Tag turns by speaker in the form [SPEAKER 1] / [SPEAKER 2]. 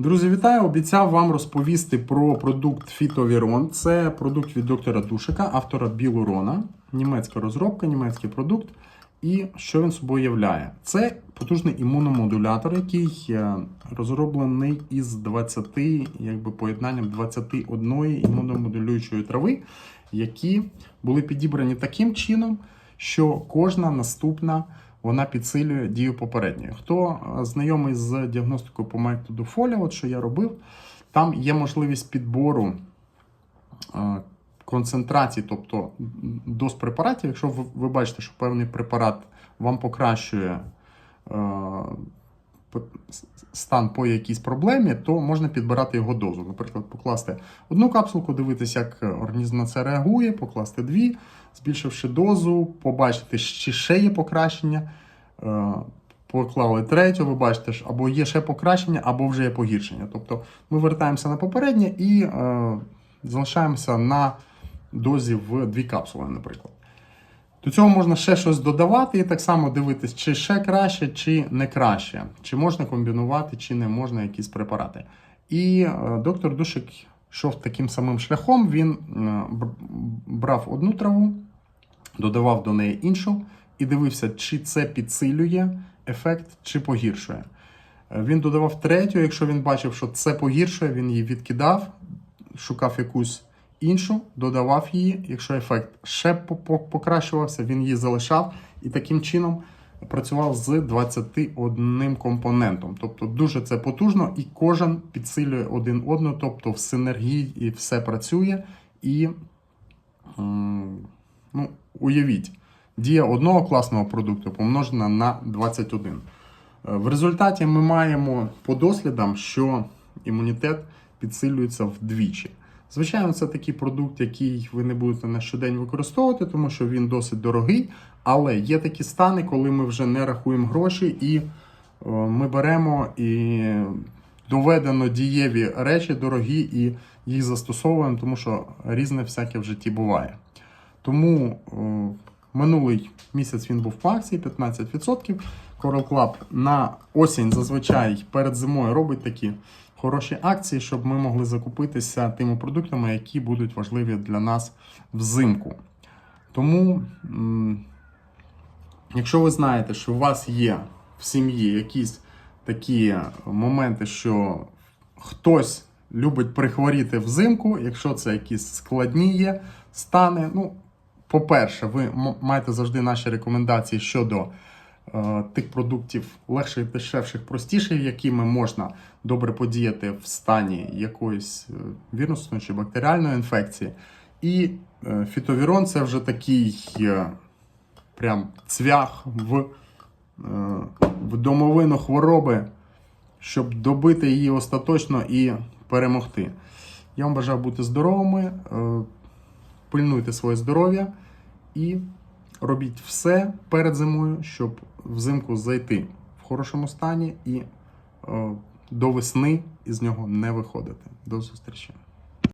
[SPEAKER 1] Друзі, вітаю! Обіцяв вам розповісти про продукт Фітовірон. Це продукт від доктора Душика, автора Білурона, німецька розробка, німецький продукт. І що він собою являє? Це потужний імуномодулятор, який е, розроблений із 20, якби поєднанням 21 імуномодулюючої трави, які були підібрані таким чином, що кожна наступна вона підсилює дію попередньої. Хто е, знайомий з діагностикою по методу Фоля, от що я робив, там є можливість підбору е, концентрацій, тобто доз препаратів. Якщо ви, бачите, що певний препарат вам покращує е, стан по якійсь проблемі, то можна підбирати його дозу. Наприклад, покласти одну капсулку, дивитися, як організм на це реагує, покласти дві, збільшивши дозу, побачити, чи ще є покращення. Е, Поклали третю, ви бачите, або є ще покращення, або вже є погіршення. Тобто ми вертаємося на попереднє і е, залишаємося на дозі в дві капсули, наприклад. До цього можна ще щось додавати і так само дивитись, чи ще краще, чи не краще, чи можна комбінувати, чи не можна якісь препарати. І е, доктор Душик йшов таким самим шляхом. Він е, брав одну траву, додавав до неї іншу і дивився, чи це підсилює ефект, чи погіршує. Е, Він додавав третю, якщо він бачив, що це погіршує, він її відкидав, шукав якусь іншу, додавав її. Якщо ефект ще по- по- покращувався, він її залишав і таким чином працював з 21 компонентом. Тобто дуже це потужно, і кожен підсилює один одного, тобто в синергії і все працює. І ну, уявіть, дія одного класного продукту помножена на 21. Е, В результаті ми маємо по дослідам, що імунітет підсилюється вдвічі. Звичайно, це такий продукт, який ви не будете на щодень використовувати, тому що він досить дорогий. Але є такі стани, коли ми вже не рахуємо гроші, і е, ми беремо і доведено дієві речі дорогі і їх застосовуємо, тому що різне всяке в житті буває. Тому е, минулий місяць він був по акції 15%. Coral Club на осінь зазвичай перед зимою робить такі хороші акції, щоб ми могли закупитися тими продуктами, які будуть важливі для нас взимку. Тому, якщо ви знаєте, що у вас є в сім'ї якісь такі моменти, що хтось любить прихворіти взимку, якщо це якісь складні є стани, ну, по-перше, ви маєте завжди наші рекомендації щодо тих продуктів легших, дешевших, простіших, якими можна добре подіяти в стані якоїсь е, вірусної чи бактеріальної інфекції. І е, фітовірон це вже такий е, прям цвях в, е, в домовину хвороби, щоб добити її остаточно і перемогти. Я вам бажаю бути здоровими, е, пильнуйте своє здоров'я і робіть все перед зимою, щоб взимку зайти в хорошому стані і е, до весни із нього не виходити. До зустрічі!